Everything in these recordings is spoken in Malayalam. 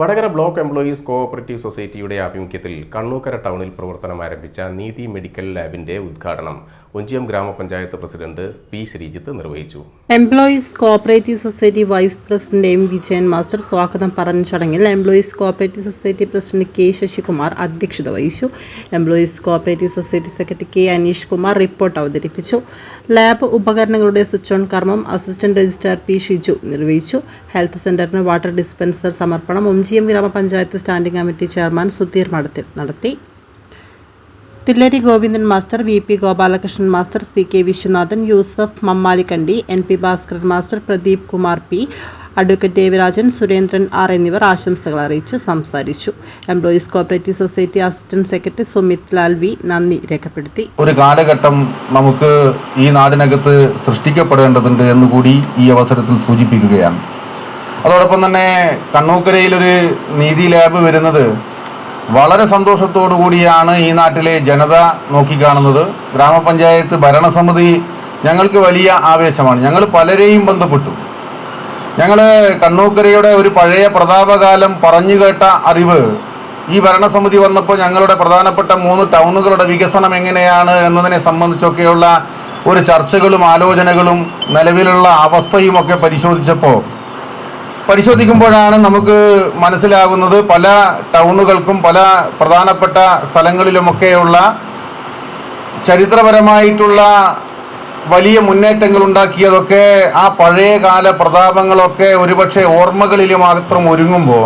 വടകര ബ്ലോക്ക് എംപ്ലോയീസ് കോഓപ്പറേറ്റീവ് സൊസൈറ്റിയുടെ ആഭിമുഖ്യത്തിൽ കണ്ണൂക്കര ടൗണിൽ പ്രവർത്തനം ആരംഭിച്ച നീതി മെഡിക്കൽ ലാബിന്റെ ഉദ്ഘാടനം ഒഞ്ചിയം ഗ്രാമപഞ്ചായത്ത് പ്രസിഡന്റ് പി ശ്രീജിത്ത് നിർവഹിച്ചു. Employees cooperative society vice president M Vijayan master സ്വാഗതം പറഞ്ഞ ചടങ്ങിൽ employees cooperative society president K Sasikumar അധ്യക്ഷത വഹിച്ചു. Employees cooperative society secretary K Aneesh Kumar report അവതരിപ്പിച്ചു. ലാബ് ഉപകരണങ്ങളുടെ സ്വിച്ച് ഓൺ കർമ്മം അസിസ്റ്റന്റ് രജിസ്ട്രാർ പി ഷിജു നിർവഹിച്ചു. ഹെൽത്ത് സെന്ററിന് വാട്ടർ ഡിസ്പെൻസർ സമർപ്പണം ഒഞ്ചിയം ഗ്രാമപഞ്ചായത്ത് standing committee chairman Sudheer Madathil നടത്തി. Thillari Govindan master V P Gopalakrishnan master C K Viswanathan Yusuf Mammalikkandi N P Bhaskaran master Pradeep Kumar P advocate Devarajan Surendran R എന്നിവർ ആശംസകൾ അറിയിച്ചു സംസാരിച്ചു. Employees cooperative society assistant secretary Sumith Lal V നന്ദി രേഖപ്പെടുത്തി. ഒരു കാലഘട്ടം നമുക്ക് ഈ നാടിനകത്ത് സൃഷ്ടിക്കപ്പെടേണ്ടതുണ്ട് എന്നുകൂടി ഈ അവസരത്തിൽ സൂചിപ്പിക്കുകയാണ്. അതോടൊപ്പം തന്നെ കണ്ണൂക്കരയിലൊരു നീതി ലാബ് വരുന്നത് വളരെ സന്തോഷത്തോടു കൂടിയാണ് ഈ നാട്ടിലെ ജനത നോക്കിക്കാണുന്നത് ഗ്രാമപഞ്ചായത്ത് ഭരണസമിതി ഞങ്ങൾക്ക് വലിയ ആവേശമാണ്. ഞങ്ങൾ പലരെയും ബന്ധപ്പെട്ടു. ഞങ്ങൾ കണ്ണൂക്കരയുടെ ഒരു പഴയ പ്രതാപകാലം പറഞ്ഞു കേട്ട അറിവ് ഈ ഭരണസമിതി വന്നപ്പോൾ ഞങ്ങളുടെ പ്രധാനപ്പെട്ട മൂന്ന് ടൗണുകളുടെ വികസനം എങ്ങനെയാണ് എന്നതിനെ സംബന്ധിച്ചൊക്കെയുള്ള ഒരു ചർച്ചകളും ആലോചനകളും നിലവിലുള്ള അവസ്ഥയുമൊക്കെ പരിശോധിച്ചപ്പോൾ പരിശോധിക്കുമ്പോഴാണ് നമുക്ക് മനസ്സിലാകുന്നത് പല ടൗണുകൾക്കും പല പ്രധാനപ്പെട്ട സ്ഥലങ്ങളിലുമൊക്കെയുള്ള ചരിത്രപരമായിട്ടുള്ള വലിയ മുന്നേറ്റങ്ങൾ ഉണ്ടാക്കിയതൊക്കെ ആ പഴയകാല പ്രതാപങ്ങളൊക്കെ ഒരുപക്ഷെ ഓർമ്മകളിൽ മാത്രം ഒരുങ്ങുമ്പോൾ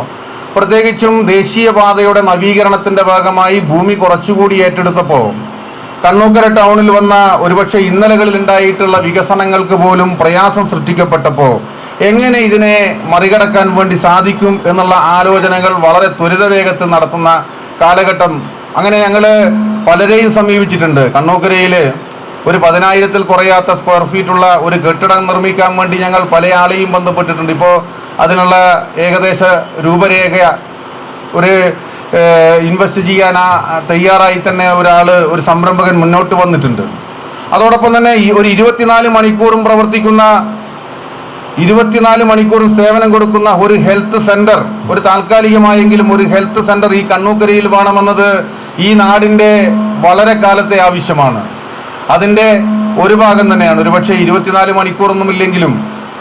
പ്രത്യേകിച്ചും ദേശീയപാതയുടെ നവീകരണത്തിന്റെ ഭാഗമായി ഭൂമി കുറച്ചുകൂടി ഏറ്റെടുത്തപ്പോൾ കണ്ണൂക്കര ടൗണിൽ വന്ന ഒരുപക്ഷെ ഇന്നലകളിൽ ഉണ്ടായിട്ടുള്ള വികസനങ്ങൾക്ക് പോലും പ്രയാസം സൃഷ്ടിക്കപ്പെട്ടപ്പോൾ എങ്ങനെ ഇതിനെ മറികടക്കാൻ വേണ്ടി സാധിക്കും എന്നുള്ള ആലോചനകൾ വളരെ ത്വരിതവേഗത്തിൽ നടത്തുന്ന കാലഘട്ടം. അങ്ങനെ ഞങ്ങൾ പലരെയും സമീപിച്ചിട്ടുണ്ട്. കണ്ണൂക്കരയിൽ ഒരു പതിനായിരത്തിൽ കുറയാത്ത സ്ക്വയർ ഫീറ്റുള്ള ഒരു കെട്ടിടം നിർമ്മിക്കാൻ വേണ്ടി ഞങ്ങൾ പല ആളെയും ബന്ധപ്പെട്ടിട്ടുണ്ട്. ഇപ്പോൾ അതിനുള്ള ഏകദേശ രൂപരേഖ ഒരു ഇൻവെസ്റ്റ് ചെയ്യാൻ ആ തയ്യാറായി തന്നെ ഒരാൾ ഒരു സംരംഭകൻ മുന്നോട്ട് വന്നിട്ടുണ്ട്. അതോടൊപ്പം തന്നെ ഒരു ഇരുപത്തിനാല് മണിക്കൂറും പ്രവർത്തിക്കുന്ന ഇരുപത്തിനാല് മണിക്കൂറും സേവനം കൊടുക്കുന്ന ഒരു ഹെൽത്ത് സെന്റർ ഒരു താൽക്കാലികമായെങ്കിലും ഒരു ഹെൽത്ത് സെന്റർ ഈ കണ്ണൂക്കരയിൽ വേണമെന്നത് ഈ നാടിന്റെ വളരെ കാലത്തെ ആവശ്യമാണ്. അതിന്റെ ഒരു ഭാഗം തന്നെയാണ്. ഒരുപക്ഷെ ഇരുപത്തിനാല് മണിക്കൂറൊന്നും ഇല്ലെങ്കിലും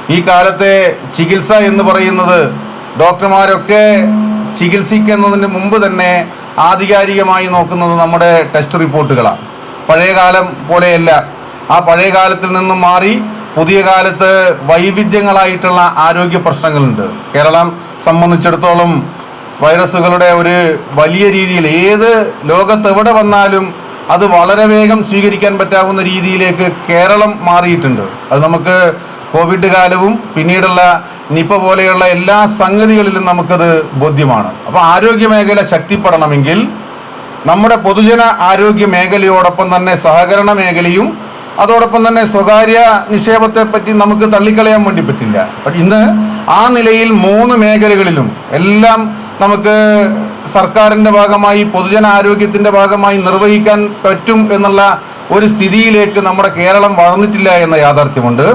ഈ കാലത്തെ ചികിത്സ എന്ന് പറയുന്നത് ഡോക്ടർമാരൊക്കെ ചികിത്സിക്കുന്നതിന് മുമ്പ് തന്നെ ആധികാരികമായി നോക്കുന്നത് നമ്മുടെ ടെസ്റ്റ് റിപ്പോർട്ടുകളാണ്. പഴയ കാലം പോലെയല്ല. ആ പഴയ കാലത്തിൽ നിന്നും മാറി പുതിയ കാലത്ത് വൈവിധ്യങ്ങളായിട്ടുള്ള ആരോഗ്യ പ്രശ്നങ്ങളുണ്ട്. കേരളം സംബന്ധിച്ചിടത്തോളം വൈറസുകളുടെ ഒരു വലിയ രീതിയിൽ ഏത് ലോകത്ത് എവിടെ വന്നാലും അത് വളരെ വേഗം സ്വീകരിക്കാൻ പറ്റാവുന്ന രീതിയിലേക്ക് കേരളം മാറിയിട്ടുണ്ട്. അത് നമുക്ക് കോവിഡ് കാലവും പിന്നീടുള്ള നിപ്പ പോലെയുള്ള എല്ലാ സംഗതികളിലും നമുക്കത് ബോധ്യമാണ്. അപ്പോൾ ആരോഗ്യ മേഖല ശക്തിപ്പെടണമെങ്കിൽ നമ്മുടെ പൊതുജന ആരോഗ്യ മേഖലയോടൊപ്പം തന്നെ സഹകരണ മേഖലയും അതോടൊപ്പം തന്നെ സ്വകാര്യ നിക്ഷേപത്തെ പറ്റി നമുക്ക് തള്ളിക്കളയാൻ വേണ്ടി പറ്റില്ല. ഇന്ന് ആ നിലയിൽ മൂന്ന് മേഖലകളിലും എല്ലാം നമുക്ക് സർക്കാരിന്റെ ഭാഗമായി പൊതുജന ആരോഗ്യത്തിന്റെ ഭാഗമായി നിർവഹിക്കാൻ പറ്റും എന്നുള്ള ഒരു സ്ഥിതിയിലേക്ക് നമ്മുടെ കേരളം വളർന്നിട്ടില്ല എന്ന യാഥാർത്ഥ്യമുണ്ട്.